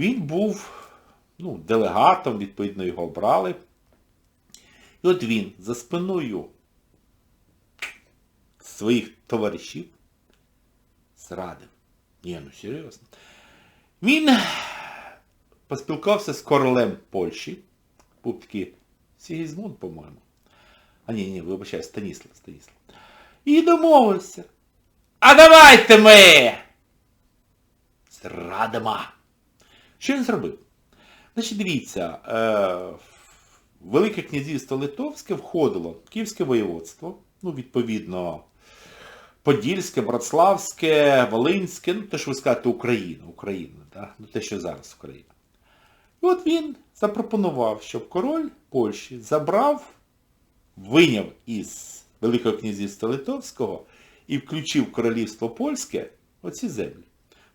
Він був ну, делегатом, відповідно, його обрали. І от він за спиною своїх товаришів зрадив. Ні, ну серйозно. Він поспілкувався з королем Польщі. Був такий Сігізмунд, по-моєму. А ні, ні, вибачаю, Станіслав, Станіслав. І домовився. А давайте ми! Зрадимо. Що він зробив? Значить, дивіться, е, Велике князівство Литовське входило Київське воєводство, ну, відповідно, Подільське, Братславське, Волинське, ну те, що ви скажете, Україна, Україна, да? ну те, що зараз Україна. І от він запропонував, щоб король Польщі забрав, виняв із Великого князівства Литовського і включив королівство польське оці землі.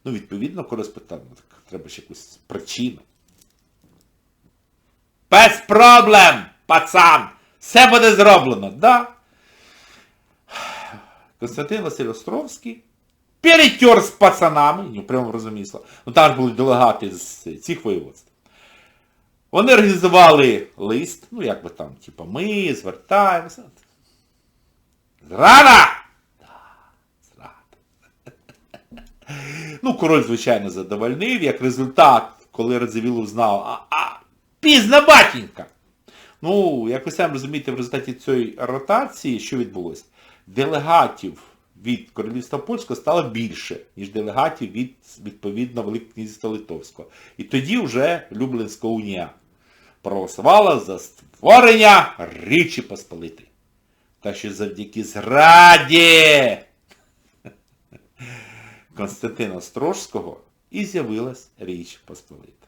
Ну, відповідно, король спитав, ну, так треба ж якусь причину. Без проблем, пацан! Все буде зроблено, да? Константин Василь Островський перетер з пацанами, в прямому розумінні слова. Ну там ж були делегати з цих воєводств. Вони організували лист, ну як би там, типу, ми звертаємося. Зрада! Да, зрада. Ну, король, звичайно, задовольнив. Як результат, коли Радзивіл узнав, а, а пізна батінька. Ну, як ви самі розумієте, в результаті цієї ротації, що відбулося? Делегатів від Королівства Польського стало більше, ніж делегатів від, відповідно, Великого Литовського. І тоді вже Люблінська унія проголосувала за створення Річі Посполитої. Так що завдяки зраді Константина Строжського і з'явилась Річ Посполита.